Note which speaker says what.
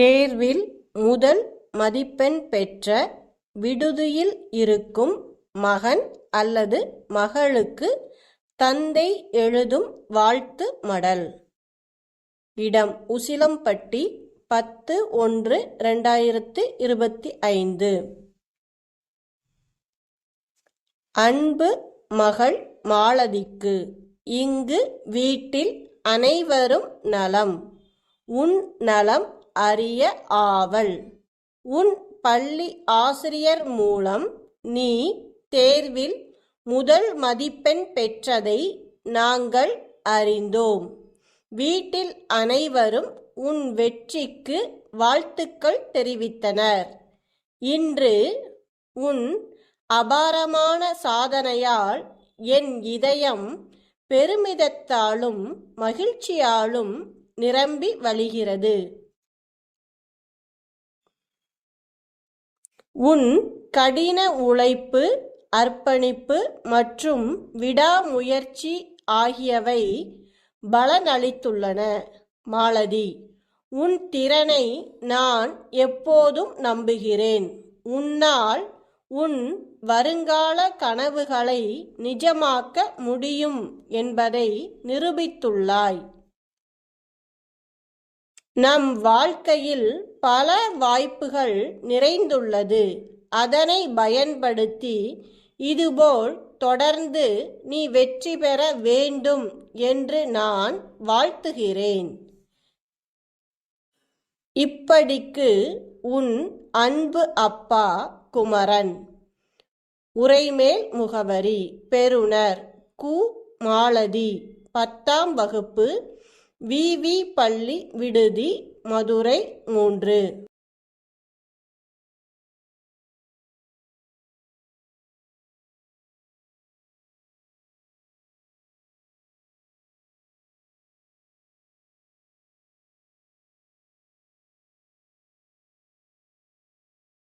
Speaker 1: தேர்வில் முதல் மதிப்பெண் பெற்ற விடுதியில் இருக்கும் மகன் அல்லது மகளுக்கு தந்தை எழுதும் வாழ்த்து மடல். இடம் உசிலம்பட்டி பத்து ஒன்று ரெண்டாயிரத்து இருபத்தி ஐந்து. அன்பு மகள் மாலதிக்கு இங்கு வீட்டில் அனைவரும் நலம். உன் நலம் அறிய ஆவல். உன் பள்ளி ஆசிரியர் மூலம் நீ தேர்வில் முதல் மதிப்பெண் பெற்றதை நாங்கள் அறிந்தோம். வீட்டில் அனைவரும் உன் வெற்றிக்கு வாழ்த்துக்கள் தெரிவித்தனர். இன்று உன் அபாரமான சாதனையால் என் இதயம் பெருமிதத்தாலும் மகிழ்ச்சியாலும் நிரம்பி வழிகிறது. உன் கடின உழைப்பு அர்ப்பணிப்பு மற்றும் விடாமுயற்சி ஆகியவை பலனளித்துள்ளன. மாலதி உன் திறனை நான் எப்போதும் நம்புகிறேன். உன்னால் உன் வருங்கால கனவுகளை நிஜமாக்க முடியும் என்பதை நிரூபித்துள்ளாய். நம் வாழ்க்கையில் பல வாய்ப்புகள் நிறைந்துள்ளது. அதனை பயன்படுத்தி இதுபோல் தொடர்ந்து நீ வெற்றி பெற வேண்டும் என்று நான் வாழ்த்துகிறேன். இப்படிக்கு உன் அன்பு அப்பா குமரன். உரைமேல் முகவரி பெறுநர் கு. மாலதி பத்தாம் வகுப்பு வி. வி. பள்ளி விடுதி மதுரை மூன்று.